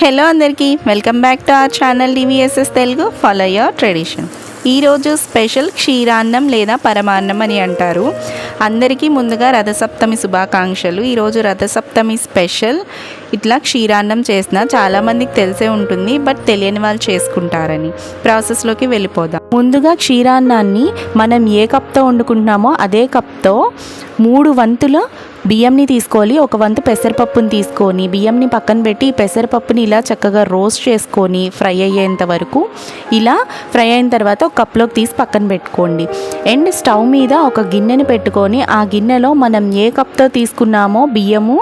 Hello అందరికీ welcome back to our channel DVSS Telugu. Follow your tradition ఈరోజు special క్షీరాన్నం లేదా పరమాన్నం అని అంటారు. అందరికీ ముందుగా రథసప్తమి శుభాకాంక్షలు. ఈరోజు రథసప్తమి స్పెషల్. ఇట్లా క్షీరాన్నం చేసిన చాలామందికి తెలిసే ఉంటుంది బట్ తెలియని వాళ్ళు చేసుకుంటారని. ప్రాసెస్లోకి వెళ్ళిపోదాం. ముందుగా క్షీరాన్నాన్ని మనం ఏ కప్తో వండుకుంటున్నామో అదే కప్తో మూడు వంతుల బియ్యంని తీసుకోవాలి ఒక వంతు పెసరపప్పుని తీసుకొని బియ్యంని పక్కన పెట్టి ఈ పెసరపప్పుని ఇలా చక్కగా రోస్ట్ చేసుకొని ఫ్రై అయ్యేంత వరకు ఇలా ఫ్రై అయిన తర్వాత ఒక కప్లోకి తీసి పక్కన పెట్టుకోండి. అండ్ స్టవ్ మీద ఒక గిన్నెని పెట్టుకొని ఆ గిన్నెలో మనం ఏ కప్తో తీసుకున్నామో బియ్యము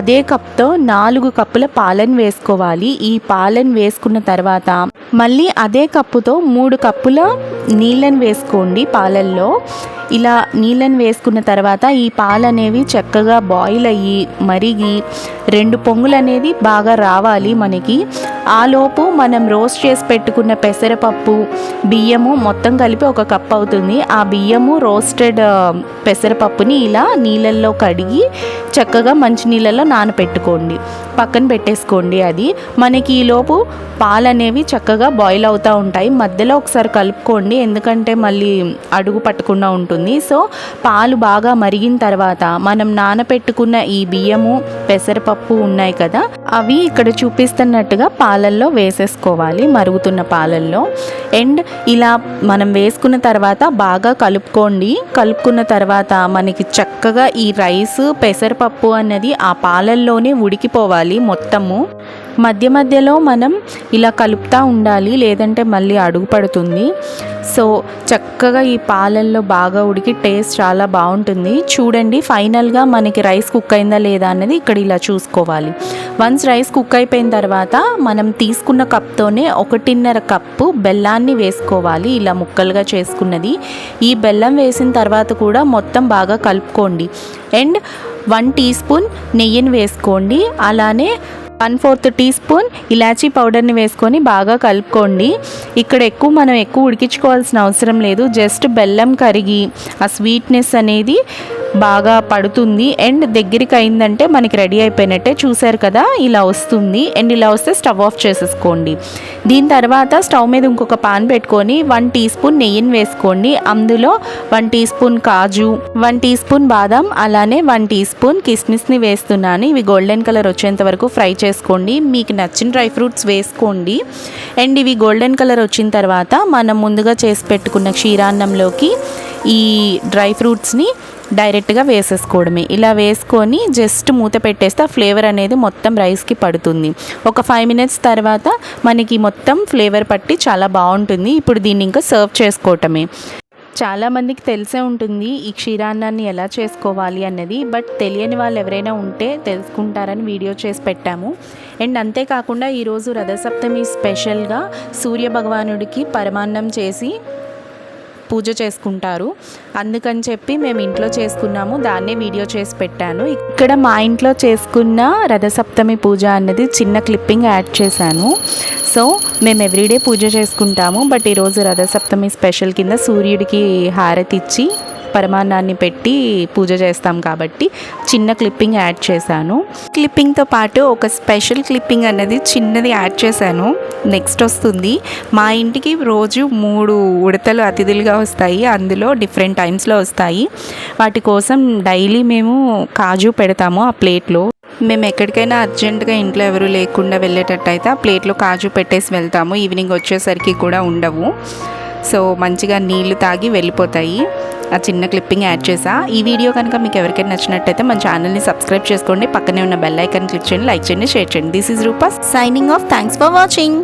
అదే కప్తో నాలుగు కప్పుల పాలను వేసుకోవాలి. ఈ పాలను వేసుకున్న తర్వాత మళ్ళీ అదే కప్పుతో మూడు కప్పుల నీళ్ళని వేసుకోండి పాలల్లో. ఇలా నీళ్ళని వేసుకున్న తర్వాత ఈ పాలు అనేవి చక్కగా బాయిల్ అయ్యి మరిగి రెండు పొంగులు అనేది బాగా రావాలి మనకి. ఆలోపు మనం రోస్ట్ చేసి పెట్టుకున్న పెసరపప్పు బియ్యము మొత్తం కలిపి ఒక కప్ అవుతుంది. ఆ బియ్యము రోస్టెడ్ పెసరపప్పుని ఇలా నీళ్ళల్లో కడిగి చక్కగా మంచి నీళ్ళల్లో నానపెట్టుకోండి. పక్కన పెట్టేసుకోండి అది. మనకి ఈలోపు పాలు అనేవి చక్కగా బాయిల్ అవుతూ ఉంటాయి. మధ్యలో ఒకసారి కలుపుకోండి. ఎందుకంటే మళ్ళీ అడుగు పట్టకుండా ఉంటుంది. సో పాలు బాగా మరిగిన తర్వాత మనం నానపెట్టుకున్న ఈ బియ్యము పెసరపప్పు ఉన్నాయి కదా అవి ఇక్కడ చూపిస్తున్నట్టుగా పాలల్లో వేసేసుకోవాలి మరుగుతున్న పాలల్లో. అండ్ ఇలా మనం వేసుకున్న తర్వాత బాగా కలుపుకోండి. కలుపుకున్న తర్వాత మనకి చక్కగా ఈ రైస్ పెసరపప్పు అన్నది ఆ పాలల్లోనే ఉడికిపోవాలి మొత్తము. మధ్య మధ్యలో మనం ఇలా కలుపుతూ ఉండాలి లేదంటే మళ్ళీ అడుగు పడుతుంది. సో చక్కగా ఈ పాలల్లో బాగా ఉడికి టేస్ట్ చాలా బాగుంటుంది. చూడండి ఫైనల్గా మనకి రైస్ కుక్ అయిందా లేదా అనేది ఇక్కడ ఇలా చూసుకోవాలి. వన్స్ రైస్ కుక్ అయిపోయిన తర్వాత మనం తీసుకున్న కప్తోనే ఒకటిన్నర కప్పు బెల్లాన్ని వేసుకోవాలి ఇలా ముక్కలుగా చేసుకున్నది. ఈ బెల్లం వేసిన తర్వాత కూడా మొత్తం బాగా కలుపుకోండి. అండ్ వన్ టీ స్పూన్ నెయ్యిని వేసుకోండి. అలానే వన్ ఫోర్త్ టీ స్పూన్ ఇలాచీ పౌడర్ని వేసుకొని బాగా కలుపుకోండి. ఇక్కడ ఎక్కువ మనం ఎక్కువ ఉడికించుకోవాల్సిన అవసరం లేదు. జస్ట్ బెల్లం కరిగి ఆ స్వీట్నెస్ అనేది బాగా పడుతుంది. అండ్ దగ్గరికి అయిందంటే మనకి రెడీ అయిపోయినట్టే చూసారు కదా ఇలా వస్తుంది. అండ్ ఇలా వస్తే స్టవ్ ఆఫ్ చేసేసుకోండి. దీని తర్వాత స్టవ్ మీద ఇంకొక పాన్ పెట్టుకొని వన్ టీ స్పూన్ నెయ్యిని వేసుకోండి. అందులో వన్ టీ స్పూన్ కాజు వన్ టీ స్పూన్ బాదం అలానే వన్ టీ స్పూన్ కిస్మిస్ని వేస్తున్నాను. ఇవి గోల్డెన్ కలర్ వచ్చేంత వరకు ఫ్రై చేసుకోండి. మీకు నచ్చిన డ్రై ఫ్రూట్స్ వేసుకోండి. అండ్ ఇవి గోల్డెన్ కలర్ వచ్చిన తర్వాత మనం ముందుగా చేసి పెట్టుకున్న క్షీరాన్నంలోకి ఈ డ్రై ఫ్రూట్స్ని డైరెక్ట్గా వేసేసుకోవడమే. ఇలా వేసుకొని జస్ట్ మూత పెట్టేస్తే ఆ ఫ్లేవర్ అనేది మొత్తం రైస్కి పడుతుంది. ఒక ఫైవ్ మినిట్స్ తర్వాత మనకి మొత్తం ఫ్లేవర్ పట్టి చాలా బాగుంటుంది. ఇప్పుడు దీన్ని ఇంకా సర్వ్ చేసుకోవటమే. చాలామందికి తెలిసే ఉంటుంది ఈ క్షీరాన్నాన్ని ఎలా చేసుకోవాలి అన్నది. బట్ తెలియని వాళ్ళు ఎవరైనా ఉంటే తెలుసుకుంటారని వీడియో చేసి పెట్టాము. అండ్ అంతేకాకుండా ఈరోజు రథసప్తమి స్పెషల్గా సూర్య భగవానుడికి పరమాన్నం చేసి పూజ చేసుకుంటారు. అందుకని చెప్పి మేము ఇంట్లో చేసుకున్నాము. దాన్నే వీడియో చేసి పెట్టాను. ఇక్కడ మా ఇంట్లో చేసుకున్న రథసప్తమి పూజ అన్నది చిన్న క్లిప్పింగ్ యాడ్ చేశాను. సో మేము ఎవ్రీడే పూజ చేసుకుంటాము. బట్ ఈరోజు రథసప్తమి స్పెషల్ కింద సూర్యుడికి హారతి ఇచ్చి పరమాన్నాన్ని పెట్టి పూజ చేస్తాం కాబట్టి చిన్న క్లిప్పింగ్ యాడ్ చేశాను. క్లిప్పింగ్తో పాటు ఒక స్పెషల్ క్లిప్పింగ్ అనేది చిన్నది యాడ్ చేశాను. నెక్స్ట్ వస్తుంది మా ఇంటికి రోజు మూడు ఉడతలు అతిథులుగా వస్తాయి. అందులో డిఫరెంట్ టైమ్స్లో వస్తాయి. వాటి కోసం డైలీ మేము కాజు పెడతాము ఆ ప్లేట్లో. మేము ఎక్కడికైనా అర్జెంటుగా ఇంట్లో ఎవరు లేకుండా వెళ్ళేటట్టయితే ఆ ప్లేట్లో కాజు పెట్టేసి వెళ్తాము. ఈవినింగ్ వచ్చేసరికి కూడా ఉండవు. సో మంచిగా నీళ్ళు తాగి వెళ్ళిపోతాయి. ఆ చిన్న క్లిప్పింగ్ యాడ్ చేసా. ఈ వీడియో కనుక మీకు ఎవరికైనా నచ్చినట్టయితే మన ఛానల్ని సబ్స్క్రైబ్ చేసుకోండి. పక్కనే ఉన్న బెల్ ఐకాన్ క్లిక్ చేయండి లైక్ చేయండి షేర్ చేయండి. This is Rupa signing off thanks for watching